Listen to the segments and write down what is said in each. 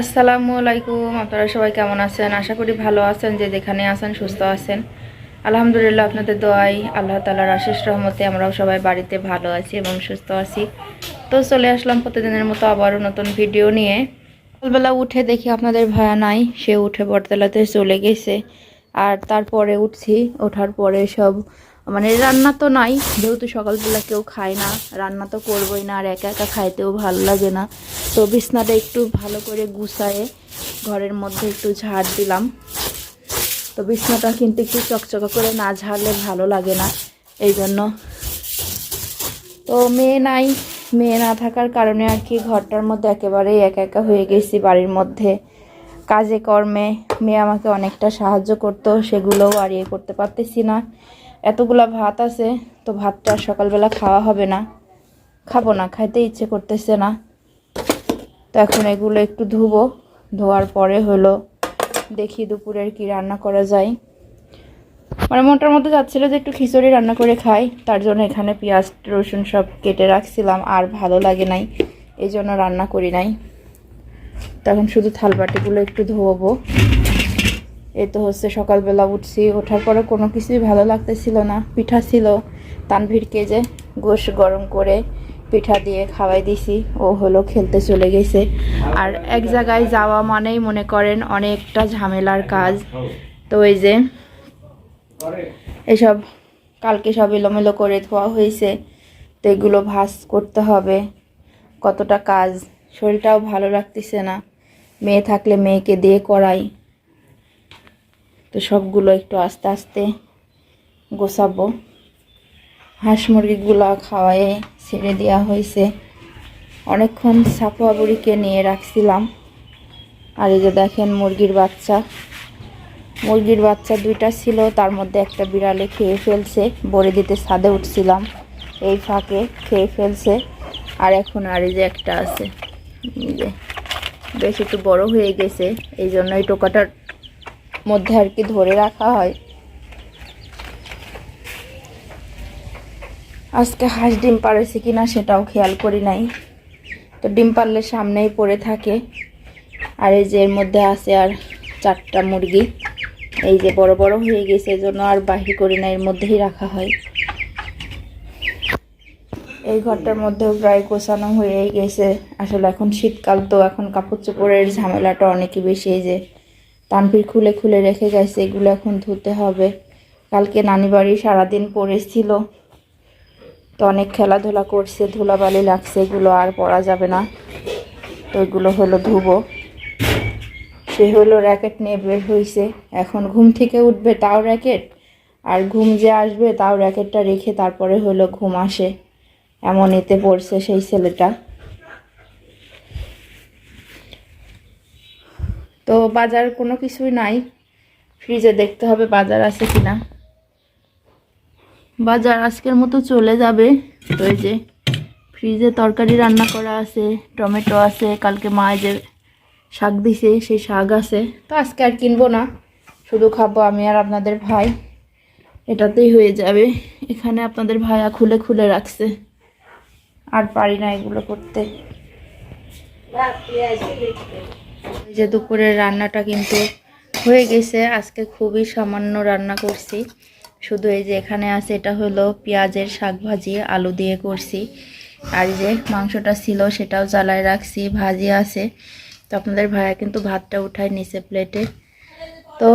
আসসালামু আলাইকুম, আপনারা সবাই কেমন আছেন? আশা করি ভালো আছেন, যে যেখানে আছেন, সুস্থ আছেন। আলহামদুলিল্লাহ, আপনাদের দোয়াই আল্লাহ তালার আশিস রহমতে আমরাও সবাই বাড়িতে ভালো আছি এবং সুস্থ আছি। তো চলে আসলাম প্রতিদিনের মতো আবারও নতুন ভিডিও নিয়ে। সকালবেলা উঠে দেখি আপনাদের ভায়া নাই, সে উঠে বটতলাতে চলে গেছে। আর তারপরে উঠছি, ওঠার পরে সব মানে রান্না তো নাই, যেহেতু সকালবেলা কেউ খায় না, রান্না তো করবোই না, আর একা একা খাইতেও ভালো লাগে না। তো বিছনাটা একটু ভালো করে গুছায়ে ঘরের মধ্যে একটু ঝাড় দিলাম। তো বিছনাটা কিন্তু একটু চকচকা করে না ঝাড়লে ভালো লাগে না, এই জন্য। তো মেয়ে নাই, মেয়ে না থাকার কারণে আর কি ঘরটার মধ্যে একেবারেই একা একা হয়ে গেছি বাড়ির মধ্যে। কাজে কর্মে মেয়ে আমাকে অনেকটা সাহায্য করতো, সেগুলোও আর ইয়ে করতে পারতেছি না। এতগুলা ভাত আছে, তো ভাতটা সকালবেলা খাওয়া হবে না। খাব না, খাইতে ইচ্ছে করতেছে না। তো এখন এগুলো একটু ধুবো, ধোয়ার পরে হলো দেখি দুপুরের কি রান্না করা যায়। মানে মনটার মধ্যে যাচ্ছিল যে একটু খিচুড়ি রান্না করে খাই, তার জন্য এখানে পেঁয়াজ, রসুন সব কেটে রাখছিলাম, আর ভালো লাগে নাই, এই জন্য রান্না করি নাই। তখন শুধু থালবাটিগুলো একটু ধোবো এই তো হচ্ছে সকালবেলা উঠছি। ওঠার পরে কোনো কিছুই ভালো লাগতেছিল না। পিঠা ছিল তানভীরকে যে গোশ গরম করে পিঠা দিয়ে খাওয়াই দিছি। ও হলো খেলতে চলে গেছে। আর এক জায়গায় যাওয়া মানেই মনে করেন অনেকটা ঝামেলার কাজ। তো ওই যে এসব কালকে সব এলোমেলো করে ধোয়া হয়েছে। তো এগুলো ভাস করতে হবে। কতটা কাজ? শরীরটাও ভালো লাগতেছে না। মেয়ে থাকলে মেয়েকে দিয়ে করাই। তো সবগুলো একটু আস্তে আস্তে গোছাবো। হাঁস মুরগিগুলো খাওয়ায়ে ছেড়ে দেওয়া হয়েছে। অনেকক্ষণ সাফুয়া বুড়িকে নিয়ে রাখছিলাম। আর এই যে দেখেন মুরগির বাচ্চা। মুরগির বাচ্চা দুইটা ছিল, তার মধ্যে একটা বিড়ালে খেয়ে ফেলছে, বড়ে দিতে ছাদে উঠছিলাম। এই ফাঁকে খেয়ে ফেলছে। আর এখন আর এই যে একটা আছে। বেশ একটু বড় হয়ে গেছে। এই জন্য এই টোকাটার মধ্যে আর কি ধরে রাখা হয়। আজকে হাঁস ডিম পাড়েছে কিনা সেটাও খেয়াল করি নাই। তো ডিম পারলে সামনেই পড়ে থাকে। আর এই যে এর মধ্যে আছে আর চারটা মুরগি। এই যে বড় বড় হয়ে গেছে, এই জন্য আর বাহির করি না, এর মধ্যেই রাখা হয়। এই ঘরটার মধ্যেও প্রায় গোছানো হয়ে গেছে। আসলে এখন শীতকাল, তো এখন কাপড় চোপড়ের ঝামেলাটা অনেকই বেশি এই যে তানভীর খুলে খুলে রেখে গেছে, এগুলো এখন ধুতে হবে। কালকে নানি বাড়ি সারাদিন পড়েছিল। তো অনেক খেলাধুলা করছে, ধুলাবালি লাগছে, এগুলো আর পরা যাবে না। তো এগুলো হলো ধুবো। সে হলো র্যাকেট নিয়ে বের হয়েছে এখন ঘুম থেকে উঠবে তাও র্যাকেট আর ঘুম যে আসবে তাও র্যাকেটটা রেখে তারপরে হলো ঘুম আসে। এমন এতে পড়ছে সেই ছেলেটা। তো বাজার কোনো কিছুই নাই। ফ্রিজে দেখতে হবে বাজার আছে কিনা। বাজার আজকের মতো চলে যাবে। তো এই যে ফ্রিজে তরকারি রান্না করা আছে, টমেটো আছে, কালকে মা যে শাক দিছে, সেই শাক আছে। তো আজকে আর কিনবো না, শুধু খাব আমি আর আপনাদের ভাই। এটাতেই হয়ে যাবে। এখানে আপনাদের ভাইয়া খুলে খুলে রাখছে। আর পারি না এগুলো করতে। এই যে দুপুরের রান্নাটা কিন্তু হয়ে গেছে। আজকে খুবই সামান্য রান্না করছি। শুধু এই যে এখানে আছে এটা হলো পেঁয়াজের শাক ভাজি আলু দিয়ে করছি। আর এই যে মাংসটা ছিল সেটাও জ্বালায় রাখছি ভাজি আছে। তো আপনাদের ভাইয়া কিন্তু ভাতটা উঠায় নিচে প্লেটে তো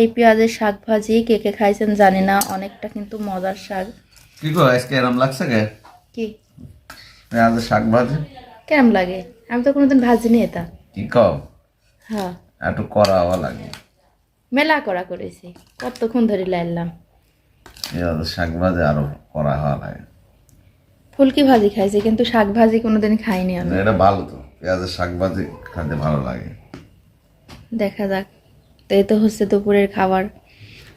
এই পেঁয়াজের শাক ভাজি কে কে খাইছেন জানি না অনেকটা কিন্তু মজার শাক। কি গো আজকে এরম লাগছে কে? কি? পেঁয়াজ শাক ভাজি। কেমন লাগে? আমি তো কোনোদিন ভাজিনি এটা। কি কও? হ্যাঁ। একটু করা হওয়া লাগে। মেলা করা করেছি কতক্ষণ ধরে লাইলাম। শাক ভাজি আরও করা হওয়া লাগে। ফুলকি ভাজি খাইছি কিন্তু শাক ভাজি কোনোদিন খাইনি আমি। এটা ভালো তো পেঁয়াজের শাক ভাজি খেতে ভালো লাগে। দেখা যাক তো এই তো হচ্ছে দুপুরের খাবার।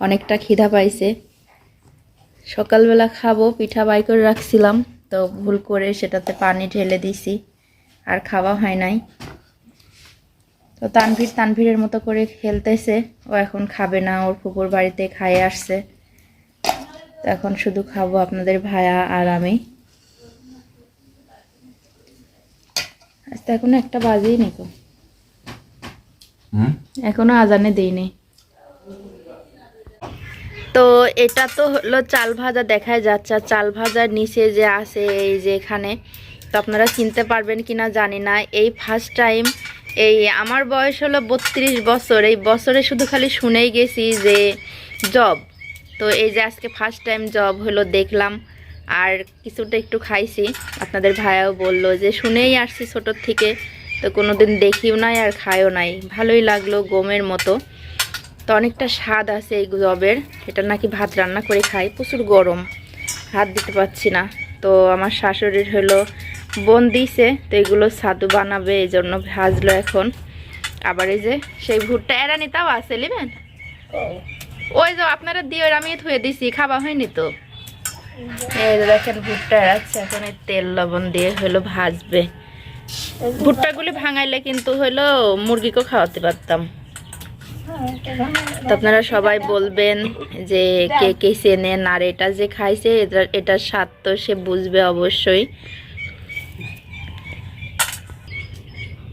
অনেকটা খিদা পাইছে। সকালবেলা খাব পিঠা বাই করে রাখছিলাম তো ভুল করে সেটাতে পানি ঢেলে দিছি আর খাওয়া হয় নাই। তো তানভীর তানভীরের মতো করে খেলতেছে। ও এখন খাবে না ওর ফুপুর বাড়িতে খাইয়ে আসছে। তো এখন শুধু খাব আপনাদের ভায়া আর আমি। আজ তো এখনও একটা বাজেই নিকো হুম? এখনও আজানে দেইনি। তো এটা তো হলো চাল ভাজা দেখাই যাচ্ছে। আর চাল ভাজার নিচে যে আছে এই যে এখানে তো আপনারা চিনতে পারবেন কিনা জানি না। এই ফার্স্ট টাইম এই আমার বয়স হলো বত্রিশ বছর। এই বছরে শুধু খালি শুনেই গেছি যে জব তো এই যে আজকে ফার্স্ট টাইম জব হলো, দেখলাম। আর কিছুটা একটু খাইছি। আপনাদের ভাইয়াও বলল যে শুনেই আসছি ছোটোর থেকে। তো কোনো দিন দেখিও নাই আর খায়ও নাই। ভালোই লাগল গমের মতো। তো অনেকটা স্বাদ আছে এই জবের। এটা নাকি ভাত রান্না করে খাই। প্রচুর গরম। হাত দিতে পারছি না। তো আমার শাশুড়ির হলো বোন দিছে তো এগুলো ছাতু বানাবে এই জন্য ভাজলো এখন। আবার এই যে সেই ভুট্টা এরা নিতাও আছে নেবেন ওই যে আপনারা দিয়ে আমি ধুয়ে দিছি খাওয়া হয়নি তো? এই যে দেখেন ভুট্টা এড়াচ্ছে এখন এই তেল লবণ দিয়ে হলো ভাজবে। ভুট্টাগুলি ভাঙাইলে কিন্তু হলো মুরগিকেও খাওয়াতে পারতাম। তো আপনারা সবাই বলবেন যে কে কে চেনেন আর এটা যে খাইছে এটা এটার স্বাদ তো সে বুঝবে অবশ্যই।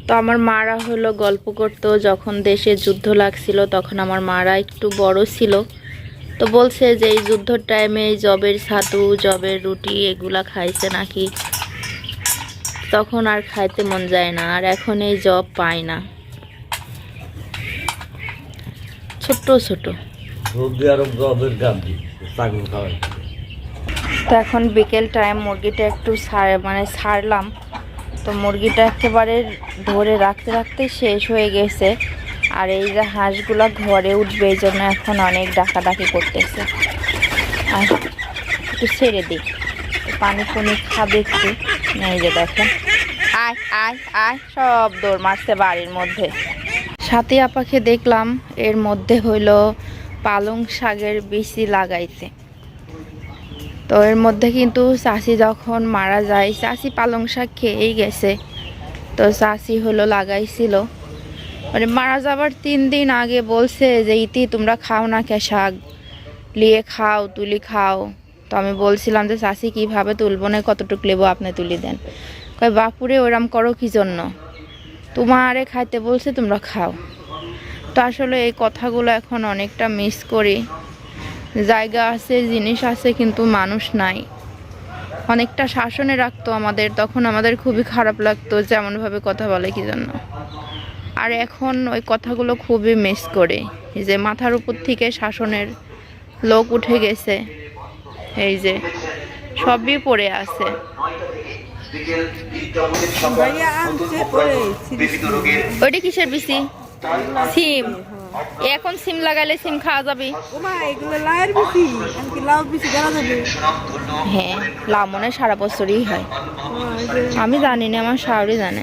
তো আমার মারা হলো গল্প করতো যখন দেশে যুদ্ধ লাগছিল তখন আমার মারা একটু বড় ছিল। তো বলছে যে এই যুদ্ধর টাইমে এই জবের ছাতু জবের রুটি এগুলা খাইছে নাকি? তখন আর খাইতে মন যায় না আর এখন এই জব পায় না। ছোট। ছোট তো এখন বিকেল টাইম মুরগিটা একটু ছাড় মানে ছাড়লাম তো মুরগিটা একেবারে ধরে রাখতে রাখতে শেষ হয়ে গেছে। আর এই যে হাঁসগুলা ঘরে উঠবে এই জন্য এখন অনেক ডাকাডাকি করতেছে। আর একটু ছেড়ে দিই। পানি পুনি খাবে একটু। এই যে দেখেন। আয় আয় আয়, সব দৌড় মারছে বাড়ির মধ্যে। সাথে আপাকে দেখলাম, এর মধ্যে হইল পালং শাকের বিচি লাগাইতে। তো এর মধ্যে কিন্তু চাষি যখন মারা যায়, চাষি পালং শাক খেয়েই গেছে। তো চাষি হলো লাগাইছিল। মানে মারা যাবার তিন দিন আগে বলছে যে, ইতি, তোমরা খাও না কে শাক? লিয়ে খাও, তুলি খাও। তো আমি বলছিলাম যে, চাষি কীভাবে তুলবো না? কতটুকু লেবো আপনি তুলি দেন? কয়, বাপুরে ওরম করো কি জন্য? তোমারে খাইতে বলছে তোমরা খাও। তো আসলে এই কথাগুলো এখন অনেকটা মিস করি। জায়গা আছে জিনিস আছে কিন্তু মানুষ নাই। অনেকটা শাসনে রাখতো আমাদের তখন আমাদের খুবই খারাপ লাগতো যেমনভাবে কথা বলে কি জন্য। আর এখন ওই কথাগুলো খুবই মিস করে এই যে মাথার উপর থেকে শাসনের লোক উঠে গেছে। এই যে সবই পড়ে আছে। ওইটা কিসের বিসি সিম। এখন সিম লাগাইলে সিম খাওয়া যাবে। হ্যাঁ লাউ মনে হয় সারা বছরই হয়। হ্যাঁ, আমি জানি না আমার শাওরি জানে।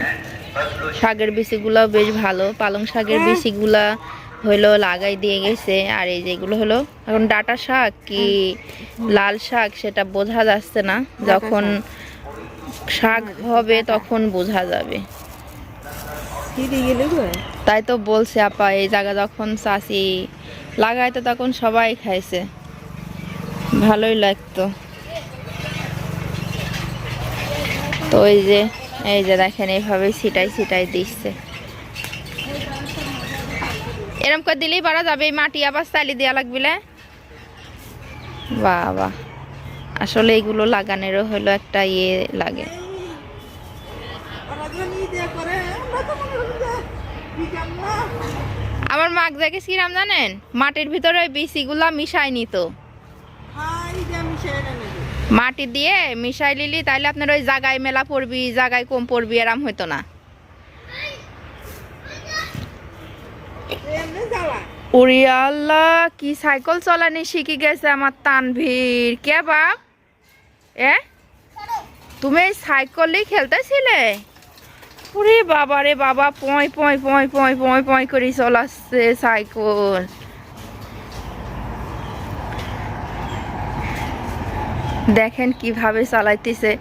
শাকের বিচিগুলো বেশ ভালো পালং শাকের বিচিগুলা হলো লাগাই দিয়ে গেছে আর এই যেগুলো হলো এখন ডাটা শাক কি লাল শাক সেটা বোঝা যাচ্ছে না। যখন শাক হবে তখন বোঝা যাবে। তাই তো বলছে আপা এই জায়গা যখন চাষি লাগাইতো তখন সবাই খাইছে। ভালোই লাগতো। তো ওই যে এই যে দেখেন এইভাবে ছিটাই ছিটাই দিচ্ছে। এরম করে দিলেই পারা যাবে এই মাটি আবার চালি দেওয়া লাগবে বাহ বাহ আসলে এগুলো লাগানোরও হলো একটা ইয়ে লাগে ওরা যখন ই দিয়ে করে আমরা দেখে কিরাম জানেন? মাটির ভিতরে ওই বিচিগুলা মিশাই নিত। মাটি দিয়ে মিশাই লিলি তাইলে আপনার ওই জায়গায় মেলা পড়বি জায়গায় কম পড়বি এরাম হইতো না। উড়ি আল্লাহ কি সাইকেল চালানি শিখে গেছে আমার তানভীর। কে বাপ? এ? তুমি সাইকেলই খেলতেছিলে? উরে বাবা রে বাবা, পয় পয় পয় পয় পয় পয় করে চলাচ্ছে সাইকেল। দেখেন কীভাবে চালাইতেছে।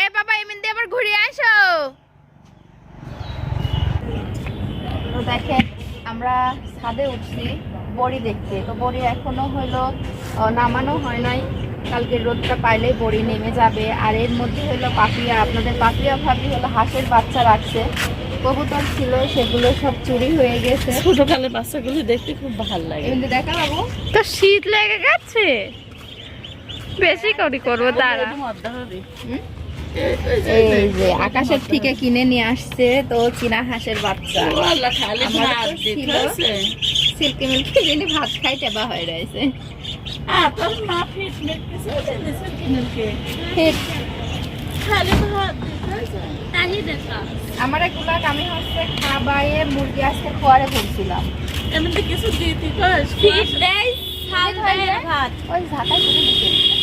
এ বাবা, এমন দিয়ে আবার ঘুরে আসো তো দেখেন, আমরা ছাদে উঠছি, বড়ি দেখতে। তো বড়ি এখনও হইল নামানো হয় নাই। কালকে রোদটা পাইলেই বড়ি নেমে যাবে। আর এর মধ্যে হলো পাপিয়া। আপনাদের পাপিয়া ভাবি হলো হাঁসের বাচ্চা রাখছে। কবুতর ছিল সেগুলো সব চুরি হয়ে গেছে। ছোটকালে বাচ্চাগুলো দেখতে খুব ভালো লাগে। এমনি দেখা বাবু? তো শীত লেগে গেছে? বেশি করি করব তারা এই যে আকাশের থেকে কিনে নিয়ে আসছে তো চীনা হাঁসের বাচ্চা। সিল্কি মিল্কি ভাত খাই টেবা হয়ে রয়েছে। এক ফিট আছে। আমার এগুলা আমি হচ্ছে খাবাইয়ে মুরগি আজকে খোয়ারে করছিলাম এমনি কিছু দিতে শীত দেয় ভাত। ওই ঝাঁটাই করে